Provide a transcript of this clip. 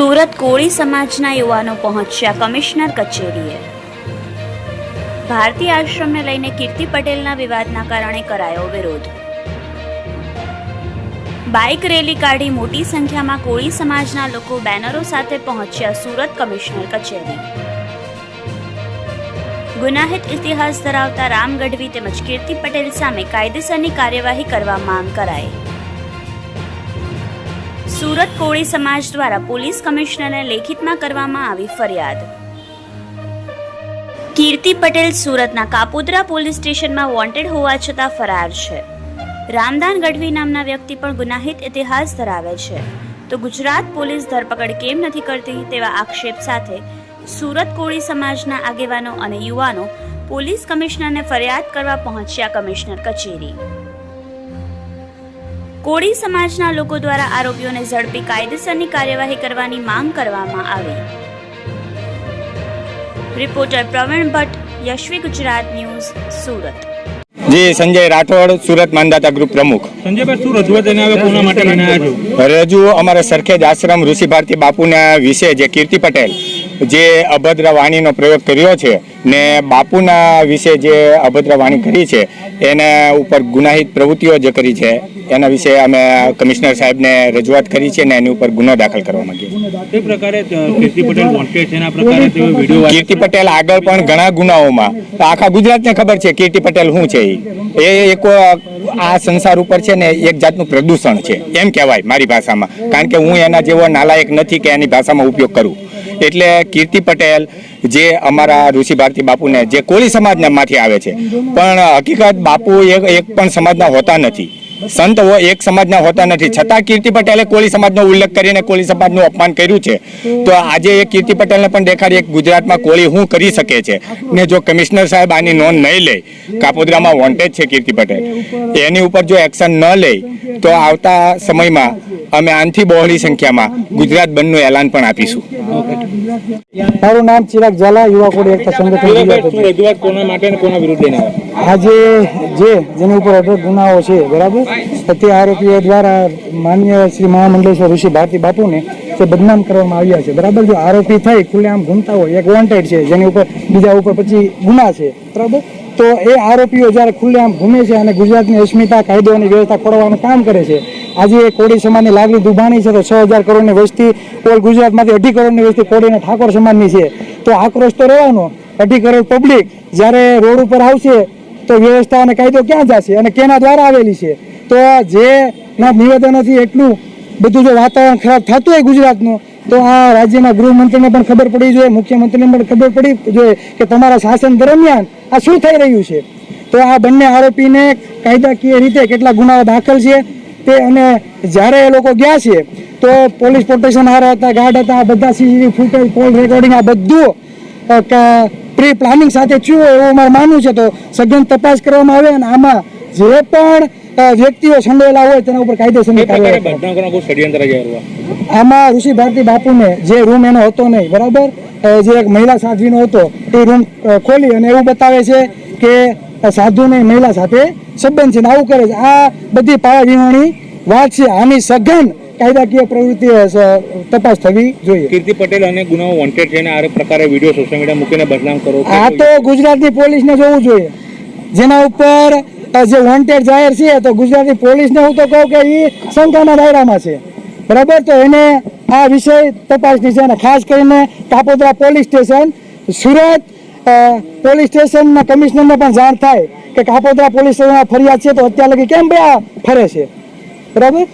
સુરત કોળી સમાજના યુવાનો પહોંચ્યા કમિશનર કચેરીએ. ભારતીય આશ્રમને લઈને કીર્તિ પટેલના વિવાદના કારણે કરાયો વિરોધ. બાઇક રેલી કાઢી મોટી સંખ્યામાં કોળી સમાજના લોકો બેનરો સાથે પહોંચ્યા સુરત કમિશનર કચેરી. ગુનાહિત ઇતિહાસ ધરાવતા રામ ગઢવી તેમજ કીર્તિ પટેલ સામે કાયદેસરની કાર્યવાહી કરવા માંગ કરાઈ. સુરત કોળી સમાજ દ્વારા પોલીસ કમિશનરને લેખિતમાં કરવામાં આવી ફરિયાદ. કીર્તિ પટેલ સુરતના કાપોદ્રા પોલીસ સ્ટેશનમાં વોન્ટેડ હોવા છતાં ફરાર છે. રામદાન ગઢવી નામના વ્યક્તિ પણ ગુનાહિત ઇતિહાસ ધરાવે છે. તો ગુજરાત પોલીસ ધરપકડ કેમ નથી કરતી તેવા આક્ષેપ સાથે સુરત કોળી સમાજના આગેવાનો અને યુવાનો પોલીસ કમિશનરને ફરિયાદ કરવા પહોંચ્યા કમિશનર કચેરી. કોળી સમાજના લોકો દ્વારા આરોપીઓને ઝડપી કાયદેસરની કાર્યવાહી કરવાની માંગ કરવામાં આવી. Reporter Praveen Bhatt Yashvi Gujarat news Surat. જી સંજય રાઠોડ સુરત માનદાતા ગ્રુપ પ્રમુખ. સંજયભાઈ શું રજૂઆત એને હવે કોના માટે લઈને આવ્યા છો રજૂ અમારા સરખેજ આશ્રમ ઋષિ ભારતી બાપુના વિશે જે કીર્તિ પટેલ જે અભદ્ર વાણીનો પ્રયોગ કર્યો છે ને બાપુના વિશે જે અભદ્ર વાણી કરી છે એના ઉપર ગુનાહિત પ્રવૃત્તિઓ જે કરી છે એના વિશે અમે કમિશનર સાહેબને રજૂઆત કરી છે અને એની ઉપર ગુનો દાખલ કરવા માંગીએ પ્રકારે કીર્તિ પટેલ વોન્ટેડ છે એના પ્રકારે તેઓ વીડિયો વાયરલ કીર્તિ પટેલ આગળ પણ ઘણા ગુનાઓમાં. આખા ગુજરાતને ખબર છે કીર્તિ પટેલ શું છે એ એક આ સંસાર ઉપર છે ને એક જાતનું પ્રદૂષણ છે. એમ કહેવાય મારી ભાષામાં. કારણ કે હું એના જેવો નાલાયક નથી કે એની ભાષામાં ઉપયોગ કરું. એટલે કીર્તિ પટેલ જે અમારા ઋષિ ભારતી બાપુને જે કોળી સમાજના માંથી આવે છે. પણ હકીકત બાપુ એક એક પણ સમાજના હોતા નથી. સંત એક સમાજના હોતા નથી. છતાં કીર્તિ પટેલે કોળી સમાજનો ઉલ્લેખ કરીને કોળી સમાજનું અપમાન કર્યું છે. તો આજે એ કીર્તિ પટેલને પણ દેખાડીએ કે ગુજરાતમાં કોળી શું કરી શકે છે? ને જો કમિશનર સાહેબ આની નોંધ નહીં લે કાપોદ્રામાં વોન્ટેજ છે કીર્તિ પટેલ. એની ઉપર જો એક્શન ન લે તો આવતા સમયમાં અમે આનથી બહોળી સંખ્યામાં ગુજરાત બંધનું એલાન પણ આપીશું. મારું નામ ચિરાગ ઝાલા યુવા કોડી એકતા સંગઠન રજૂઆત કોના માટે કોના વિરુદ્ધ લઈને આવ્યા આજે જે જેની ઉપર અઢળક ગુનાઓ છે, બરાબર? તો આરોપીઓ દ્વારા માન્ય શ્રી મહામંડળેશ્વર ઋષિ ભારતી બાપુને તે બદનામ કરવામાં આવ્યા છે. બરાબર? જો આરોપી થઈ ખુલ્લેઆમ ઘૂમતા હોય, એક વોન્ટેડ છે, જેની ઉપર બીજા ઉપર પછી ગુના છે, બરાબર? તો એ આરોપીઓ જ્યારે ખુલ્લેઆમ ઘૂમે છે અને ગુજરાતની અસ્મિતા કાયદો અને વ્યવસ્થા ખોરવાનું કામ કરે છે, આજે એ કોળી સમાજની લાગણી દુભાણી છે, તો છ હજાર કરોડની વસ્તી ઓલ ગુજરાતમાંથી અઢી કરોડની વસ્તી કોળી અને ઠાકોર સમાજની છે. તો આક્રોશ તો રહેવાનો. અઢી કરોડ પબ્લિક જ્યારે રોડ ઉપર આવશે તો વ્યવસ્થા અને કાયદો ક્યાં જશે અને કેના દ્વારા આવેલી છે? તો જે ના નિવેદનોથી એટલું બધું જો વાતાવરણ ખરાબ થતું હોય ગુજરાતનું, તો આ રાજ્યના ગૃહમંત્રીને પણ ખબર પડી જોઈએ, મુખ્યમંત્રીને પણ ખબર પડી જોઈએ કે તમારા શાસન દરમિયાન આ શું થઈ રહ્યું છે. તો આ બંને આરોપીને કાયદાકીય રીતે કેટલા ગુનાઓ દાખલ છે તે અને જ્યારે એ લોકો ગયા છે, તો પોલીસ પ્રોટેક્શન હારા હતા, ગાર્ડ હતા, આ બધા સીસીટીવી ફૂટેજ કોલ રેકોર્ડિંગ, આ બધું પ્રી પ્લાનિંગ સાથે થયું એવું મારું માનવું છે તો સઘન તપાસ કરવામાં આવે અને આમાં જે પણ વ્યક્તિઓ સંડોયેલા હોય તેના ઉપર કાયદેસરની આમાં ઋષિ ભારતી બાપુને જે રૂમ એનો હતો નહીં બરાબર? જે એક મહિલા સાધ્વીનો હતો એ રૂમ ખોલી અને એવું બતાવે છે કે સાધુને મહિલા સાથે સંબંધ છે. આવું કરે છે. આ બધી પાયા વિહોણી વાત છે. આની સઘન કાયદાકીય પ્રવૃત્તિ તપાસ થવી જોઈએ. કીર્તિ પટેલ અને ગુનાઓ વોન્ટેડ છે અને આ પ્રકારે વીડિયો સોશિયલ મીડિયા મૂકીને બદનામ કરો આ તો ગુજરાતની પોલીસને જોવું જોઈએ. જેના ઉપર જે વોન્ટેડ જાહેર છે તો ગુજરાતની પોલીસને હું તો કહું કે એ શંકાના દાયરામાં છે. બરાબર? તો એને આ વિષય તપાસની છે અને ખાસ કરીને Kapodra police station Surat police સ્ટેશનના કમિશનરને પણ જાણ થાય કે કાપોદ્રા પોલીસ સ્ટેશનમાં ફરિયાદ છે તો અત્યાર લગી કેમ બે ફરે છે? બરાબર?